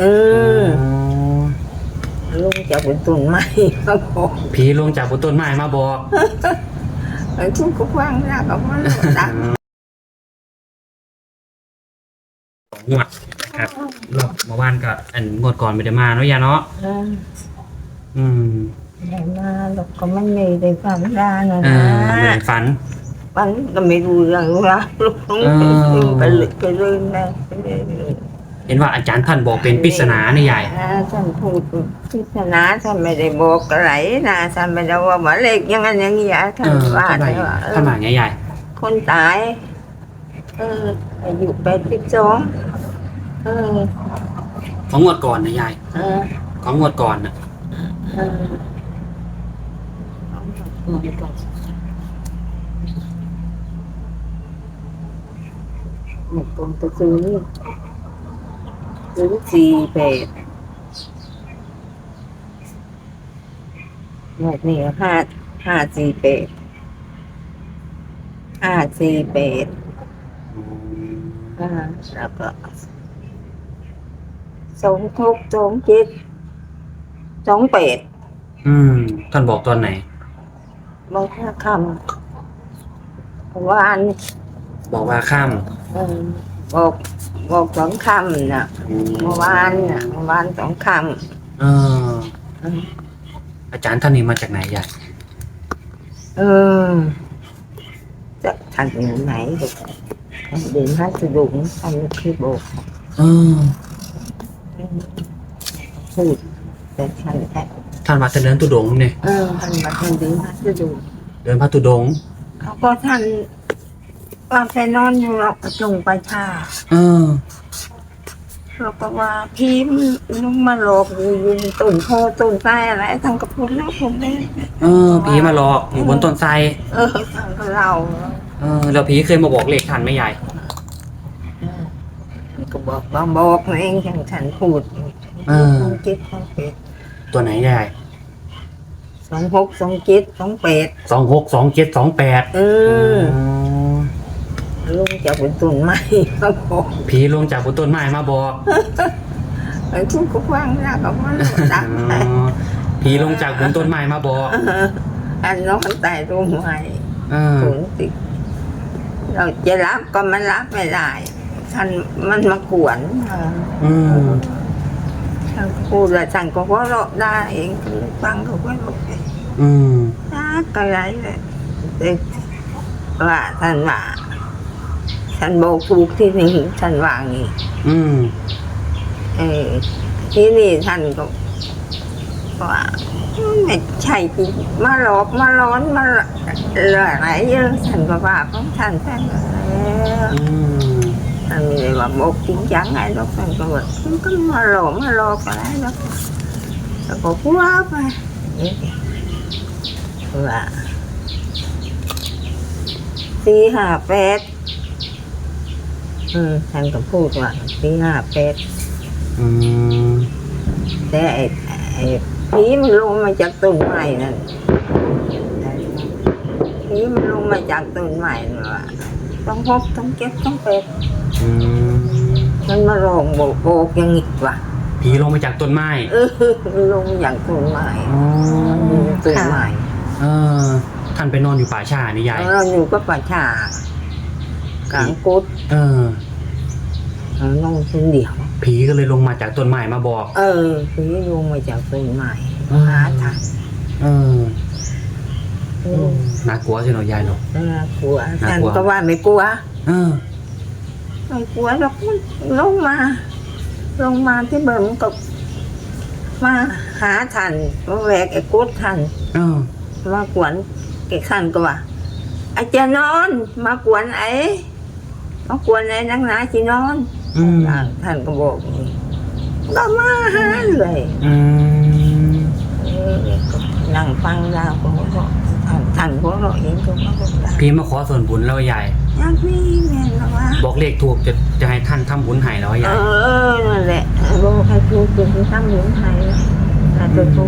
เออลุงจะเป็นต้นไม้มาบอกผีลงจากบนต้นไม้มาบอกไอ้ทุกก็ฟังนะก็มันดังงวดนะครับรอบเมื่อวานก็อันงวดก่อนไม่ได้มาเนาะยาเนาะเอออืมได้มาแล้วก็มันไม่ได้ฟังได้นะเอนะอไม่ได้ฝันฟังก็ไม่รู้เรื่องละลุงเออไปเลยไปเลยนะไปเลย เลยเห็นว่าอาจารย์ท่านบอกเป็นปริศนานี่ยายอ่าท่านพูดปริศนาท่านไม่ได้บอกอะไรนะท่านไม่ได้ว่าหมาเล็กอยังไงอย่างนี้อะท่าเอนอว่าท่านว่าแต่ว่าเออท่านว่าไงยายคนตายเอออายุแปดสิบสองเออของงวดก่อนนะยายเออของงวดก่อนน่ะเออหมดตรงตะซื้อ ซื้อสี่แปดหมดนี่ห้าห้าสี่แปดห้าสี่แปดอืมอ่าแล้วก็สองทุกสองเจ็ดสองแปดอืม ท่านบอกตอนไหนบางห้าคำเพราะว่าอัน บอกว่าข้าม เออ บอกบอกสองคำน่ะเมื่อวานน่ะเมื่อวานสองคเออำอืมอาจารย์ท่านนี้มาจากไหนยายเออจะทันอยู่ไหนลูกท่านเดินห้าสะดุงท่านคือบอกเออ พูดแต่ท่านแค่ท่านมาเดินตุดงค์เนี่ยเออท่านมาท่านเดินห้าสะดุงเดินพระตุดงค์เขาก็ท่าน ว่าแฟนนอนอยู่หรอกจงไปท่าเออเราก็ว่าพี่ลุงมาหลอกอยู่อยืนต้นโพต้นไส้อะไรทั้งกระพุ้นแล้วผมได้เออผีมาหลอกอยู่บนต้นไทรเออทั้งกับเราเออแล้วผีเคยมาบอกเลขท่านไหมยายก็บอกว่าบอกเองอย่างฉันพูดเออสองเจ็ดสองเป็ดตัวไหนยายสองหกสองเจ็ดสองเป็ดสองหกสองเจ็ดสองแปดเออ ลุงจะเป็นต้นไม้มาบอกผีลงจากบนต้นไม้มาบอกไอ้ทุกก็ฟังนะก็มันดังอ๋อผีลงจากบนต้นไม้มาบอกอันน้องตายต้นไม้เออศูนย์ติดเราจะรับก็มันรับไม่ได้ท่านมันมากวนเอออืมท่านพูดแล้วท่านก็หัวเราะได้เองคือฟังเขาก็รู้ไปอืม นะก็ไรเลยเด็กว่าท่านว่า ท่านบอกถูกที่นี่ท่านว่างี้อืมเออที่นี่ท่านก็ว่าไม่ใช่จริงมาหลอกมาร้อนมาอะไรเยอะท่านก็ว่าของท่านท่านก็เอออืมท่านไม่ได้ว่าบอกจริงจังไงหรอกท่านก็ว่ามันก็มาหลอกมาหลอกอะไรหรอกแล้วก็พูดไปว่าสี่ห้าแปด อืมท่านก็พูดว่าสี่ห้าแปดอืมแต่ไอ้ไอ้ผีมันลงมาจากต้นไม้นั่นผีมันลงมาจากต้นไม้นั่นว่ะต้องพบต้องเก็บต้องเป็ดอืมมันมาลองโบกโบกอยังงี้ว่ะผีลงมาจากต้นไม้เออมันลงอย่างต้นไม้อ๋อต้นไม้เออท่านไปนอนอยู่ป่าชานี่ยายเราอยู่ก็ป่าชา กลางกุดเออเรานอนคนเดียว ผีก็เลยลงมาจากต้นไม้มาบอก เออผีลงมาจากต้นไม้อืม หาทางเออเออน่ากลัวสิเนาะยายเนาะ น่ากลัวน่าฉันกลัว ก็ว่าไม่กลัวเออ ไม่กลัวหรอกมันลงมา ลงมาที่เบิ่มก็มาหาทันมาแหวกไอ้กุดทัน เออ มากวนไอ้ขันก็ว่าอาจารย์นอน มากวนไอ้ มากวนไอ้นักหนาจีนอนอืมอ่าท่านก็บอกอย่างนี้ก็มาหาเลยอืมเออก็นั่งฟังแล้วก็หัวเราะท่านท่านหัวเราะเองก็มาบอกได้พี่มาขอส่วนบุญแล้วยายอยากมีแม่นแล้วว่าบอกเลขถูกจะจะให้ท่านทำบุญให้แล้วเอยายอนั่นแหละบอกให้ครูเป็นที่ตั้งหนุนไทยแต่ตัวครู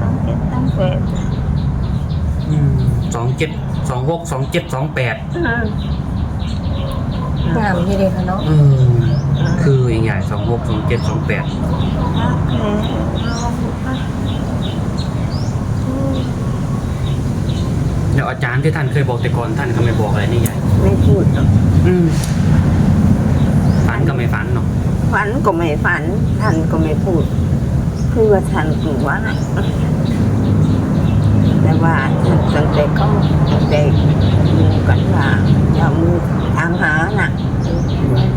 ตั้งเจ็ดตั้งแปด สองเจ็ด สองหกสองเจ็ดสองแปดอืมงามอยู่ดีค่ะเนาะเออคืออย่างใหญ่สองหกสองเจ็ดสองแปดเดี๋ยวอาจารย์ที่ท่านเคยบอกแต่ก่อนท่านก็ไม่บอกอะไรนี่ใหญ่ไม่พูดหรอกอืมฝันก็ไม่ฝันเนาะฝันก็ไม่ฝันท่านก็ไม่พูด คือว่าท่านกลัวนะ แต่ว่าตั้งแต่เขาตั้งแต่ดูกันว่าอย่ามือตามหาน่ะ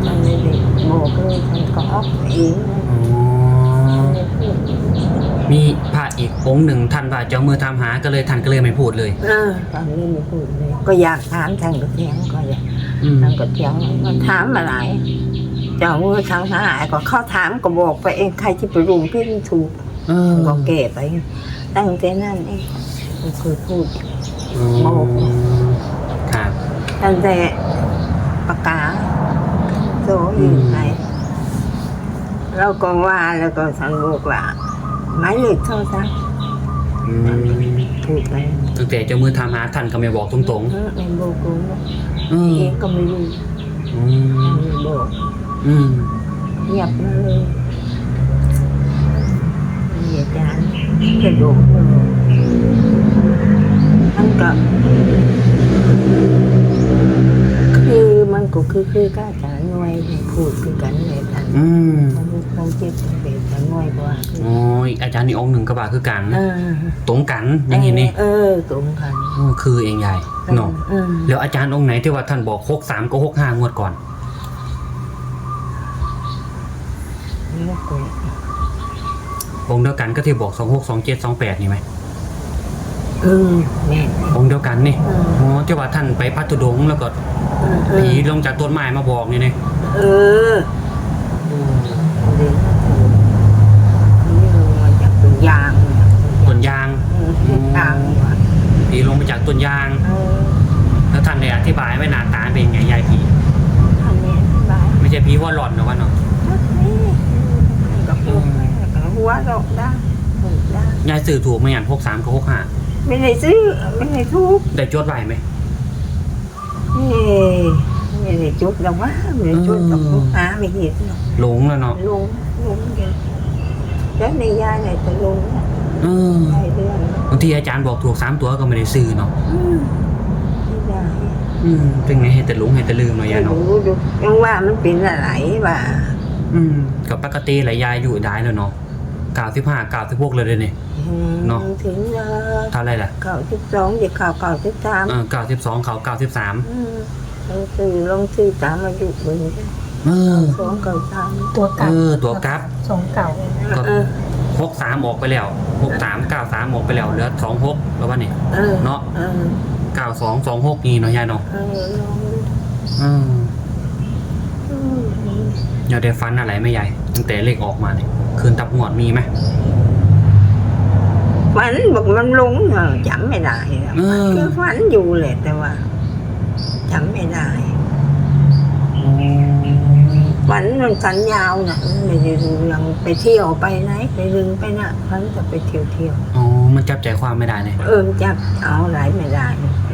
มันไม่ได้บอกเลยท่านก็ออกเองอ๋อไม่พูดมีพระอีกองค์หนึ่งท่านว่าเจ้ามือตามหาก็เลยท่านก็เลยไม่พูดเลย เออตอนนี้ไม่พูดเลยก็อยากถามท่านก็เถียงก็อยากอืมท่านก็เถียงมันถามอะไรเจ้ามือทางหาก็เข้าถามก็บอกไปเองใครที่ไปรุมพี่ถูก เออ ก็เก็บไปตั้งแต่นั้นเอง ไม่เคยพูดอ๋อครับตั้งแต่ปากกาโซอยู่ไหนเราก็ว่าแล้วก็สันบอกว่าหมายเลขโทรศัพท์อืมพูดไปตั้งแต่เจ้ามือตามหาท่านก็ไม่บอกตรงเออไม่บอกกูนะๆอืมเองก็ไม่รู้อืมไม่บอกอืมเงียบมาเลยมีอาจารย์กระโดดเลยมัน ก็คือมันก็คือคือก้าจารย์หน่วยพูดคือกันเลยกันอืมมันคงเจ็บเป็นกันหน่วยกว่าคือโอ้ยอาจารย์นี่องค์หนึ่งกระบะคือกันเออตรงกันอย่างนี้นี่เออตรงกันโอ้คือเองใหญ่เนาะเออแล้วอาจารย์องค์ไหนที่ว่าท่านบอกหกสามก็หกห้างวดก่อนนี่ก็องค์เดียวกันก็ที่บอกสองหกสองเจ็ดสองแปดนี่ไหม เออแม่นองค์เดียวกันนี่เอออ๋อที่ว่าท่านไปพัทธุดงค์แล้วก็เออเอผีอลงจากต้นไม้มาบอกนี่นี่เออเดี๋ยวนี่ลงมาจากต้นยางต้นยาง เออต้นยางว่ะผีลงมาจากต้นยาง เออแล้วท่านได้อธิบายไว้หน้าตาเป็นไงยายผี ทำนี้อธิบายไม่ใช่ผีว่าหลอนนะวะเนาะนี่กับพูดไปกับหัวเราได้พูดได้ยายสื่อถูกไหมอ่านหกสามกับหกห้า ไม่ได้ซื้อไม่ได้ทุกได้จดไว้ไหมนี่ไม่ได้จุดหรอกว่าไม่ได้จุดกับลูกค้าไม่เห็นหรอกหลงแล้วเนาะลงลงกันแล้วในยาไหนจะลงนะเออได้เรื่องบางทีอาจารย์บอกถูกสามตัวก็ไม่ได้ซื้อเนาะอืมไม่ได้อืมเป็นไงให้แต่หลงให้แต่ลืมเนาะยายไม่เนาะรู้ดูยังว่ามันเป็นอะไรว่าอืมกับปกติหลายยายอยู่ได้แล้วเนาะเก้าสิบห้าเก้าสิบหกเลยเดี๋ยวนี่ เนาะถึงเลยเท่าไรล่ะเก้าสิบสองเด็กข่าวเก้าสิบสามเออเก้าสิบสองเขาเก้าสิบสามอืมลองซื้อลองซื้อตามอายุมึงเออสองเก้าสามตัวเอเก่าอตัวกราฟสองเก่าก็เออหกสามออกไปแล้วหกสามเก้าสามออกไปแล้วเหลือสองหกแล้วว่านี่เออเนาะเออเก้าสองสองหกนี่เนาะยายเนาะเออลองดูอืมอืมอยากได้ฟันอะไรไหม่ใหญ่ตั้งแต่เลขออกมาเนี่ยคืนตับหงวดมีไหม ฝันบอกมันลงเออจำไม่ได้หรอกเออ คือฝันอยู่แหละแต่ว่าจำไม่ได้ฝันมันฝันยาวนะไม่ได้รู้เรื่องไปเที่ยวไปไหน ไปรึงไปน่ะฝันจะไปเที่ยวเที่ยวอ๋อ มันจับใจความไม่ได้เนี่ยเออจับเอาอะไรไม่ได้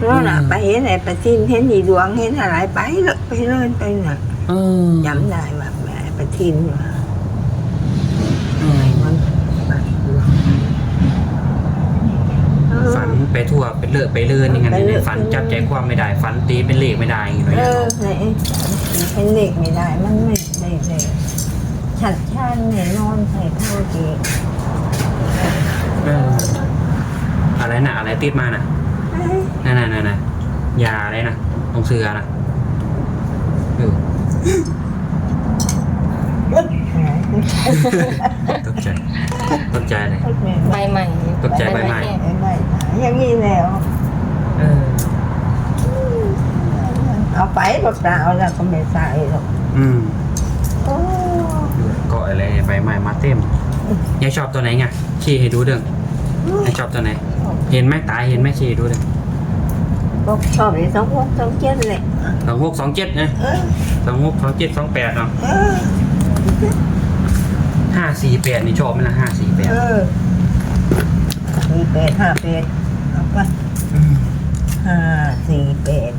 นั่นน่ะ อืม ไปเห็นอะไรไปทินเห็นอีดวงเห็นอะไรไปเลยไปเลื่อนไปน่ะเออจำได้ว่าแม่ไปทินว่า อืม มันไปดวงเออ ฝันไปทั่วไปเลอะไปเลื่อนอย่างนั้นไปเลื่เนี่อยนฝันจับใจความไม่ได้ฝันตีเป็นเลขไม่ได้อย่างเงี้ยเออไหนเห็นเด็กไม่ได้มันไม่ได้เลยฉัดชันเนี่ยนอนใส่เท่ากีเอออะไรนะอะไรติดมาน่ะเอ้ยนั่นน่ะนั่นน่ะยาอะไรนะตรงเสือนะเออ ตกใจตกใจเลยใบใหม่ตกใจใบใหม่แห้งไม่ไม่อย่างนี้แล้ว เออเอาไปเปล่าๆแล้วก็ไม่ใส่หรอกอืมโอ้ก็อะไรใบใหม่มาเต็มยายชอบตัวไหนไงชี้ให้ดูเด้งยายชอบตัวไหน เห็นไหมตายเห็นไหมชี้ให้ดูเด้งบอกชอบไอ้สองพวกสองเจ็ดเลยสองหกสองเจ็ดนะเออสองหกสองเจ็ดสองแปดเนาะ เออ ห้าสี่แปดนี่ชอบไหมล่ะห้าสี่แปดเออสี่แปดห้าแปดเอาไปห้าสี่แปด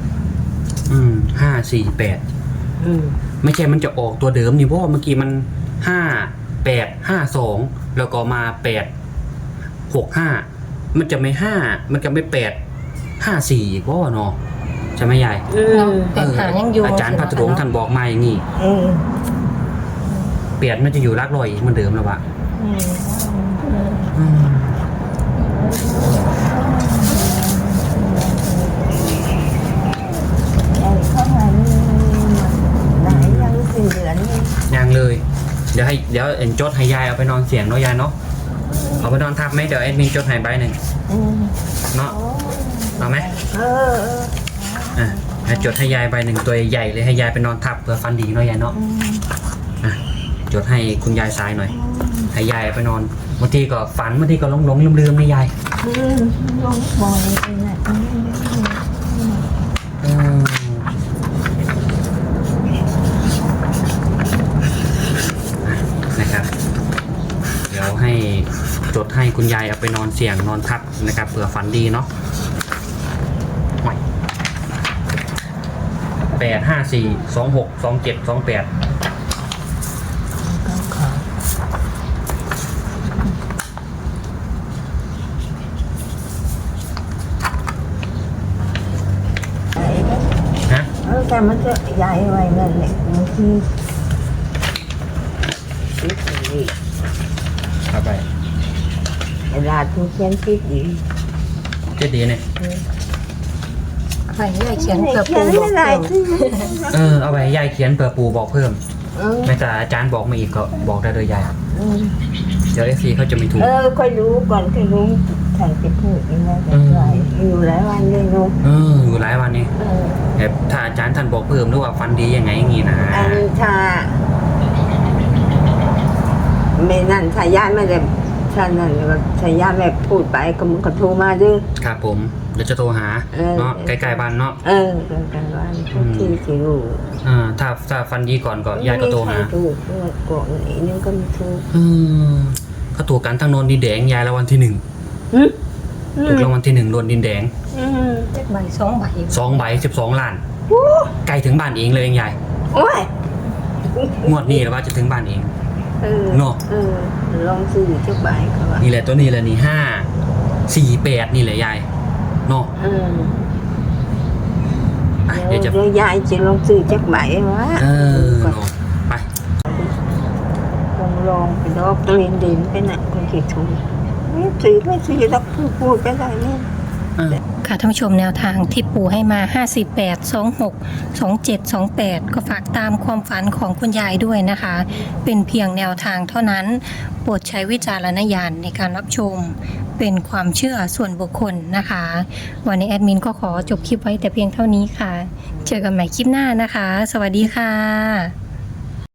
อืมห้าสี่แปดอืมไม่ใช่มันจะออกตัวเดิมนี่เพราะว่าเมื่อกี้มันห้าแปดห้าสองแล้วก็มาแปดหกห้ามันจะไม่ห้ามันจะไม่แปดห้าสี่อีกเพราะว่าเนาะใช่ไหมยายอืมแต่หางยังอยู่อาจารย์พัทรงท่านบอกมาอย่างนี้อืม แปดมันจะอยู่รักลอยเหมือนเดิมแล้ววะอืมอืมไอ้เข้ามานี่มันหลายยังสี่เดือนนี่ยังเลย เดี๋ยวให้เดี๋ยวเอ็นจดให้ยายเอาไปนอนเสียงเนาะยายเนาะเอาไปนอนทับไหมเดี๋ยวเอ็ดมินจดให้ใบหนึ่งอืมเนาะเอาไหมเออเอออะให้จดให้ยายใบหนึ่งตัวใหญ่ๆเลยให้ยายไปนอนทับเพื่อฟันดีเนาะยายเนาะอืมอะ จดให้คุณยายซ้ายหน่อยให้ยายไปนอนบางทีก็ฝันบางทีก็หลงหลงลืมลืมๆนะยายอืมลงบ่อยเลยนะอืมอืมนะครับ เดี๋ยวให้จดให้คุณยายเอาไปนอนเสี่ยงนอนทับนะครับเผื่อฝันดีเนาะแปดห้าสี่สองหกสองเจ็ดสองแปด ก็ขอไอ้เนี่ย ฮะ เออ แต่มันจะใหญ่ไว้นั่นแหละบางทีคิดดีเข้าไปเวลาทุกเขียนคิดดีเจ็ดดีเนี่ยใครได้เขียนกระเขีปูยนบอไม่กได้เพิ่มเออเอาไปให้ยายเขียนเผื่อปูบอกเพิ่มเออแม้แต่อาจารย์บอกมาอีกก็บอกได้เลยยายอืมเดี๋ยวเอฟซีเขาจะไม่ถูก เออค่อยรู้ก่อนค่อยรู้ ใครจะพูดยังไงจะไรอยู่หลายวันเลยเนาะเอออยู่หลายวันนี้เออแบบถ้าอาจารย์ท่านบอกเพิ่มหรือว่าฟันดียังไงอย่างงี้นะอันถ้าไม่นั่นถ้าญาติไม่ได้ถ้านั่นก็ถ้าญาติไม่พูดไปก็มันก็โทรมาด้วย ครับผมเดี๋ยวจะโทรหาเออ เนาะใกล้ๆบ้านเนาะเออเป็นกันว่าทุกที่สิรู้อ่าถ้าถ้าฟันดีก่อนก็ยายก็โทรหา ไม่มีใคถูกด้วยก่อนอีกนึงก็ไม่ถูกอืมก็ถูกกันทั้งโนนดินแดงยายรางวัลที่หนึ่งอืม ถูกรางวัลที่หนึ่งโนนดินแดงอืมเจ็ดใบสองใบสองใบสิบสองล้านโอ้ใกล้ถึงบ้านเองเลยเองยายโอ้ยงวดนี้แล้วว่าจะถึงบ้านเองเออเนอะเออลองซื้อจักใบก็ว่านี่แหละตัวนี้แหละนี่ห้าสี่แปดนี่แหละยายเนาะเอออะเดี๋ยวจะเดี๋ยวยายจะลองซื้อจักใบวะเออเนาะไปลองลองไปดอกกลินดินไปน่ะคนคิดถูก ไม่ซื้อไม่ซื้อแล้วพูดพูดไปได้เนี่ยเออค่ะท่านผู้ชมแนวทางที่ปู่ให้มา 58 26 27 28 ก็ฝากตามความฝันของคุณยายด้วยนะคะ เป็นเพียงแนวทางเท่านั้น โปรดใช้วิจารณญาณในการรับชม เป็นความเชื่อส่วนบุคคลนะคะ วันนี้แอดมินก็ขอจบคลิปไว้แต่เพียงเท่านี้ค่ะ เจอกันใหม่คลิปหน้านะคะ สวัสดีค่ะ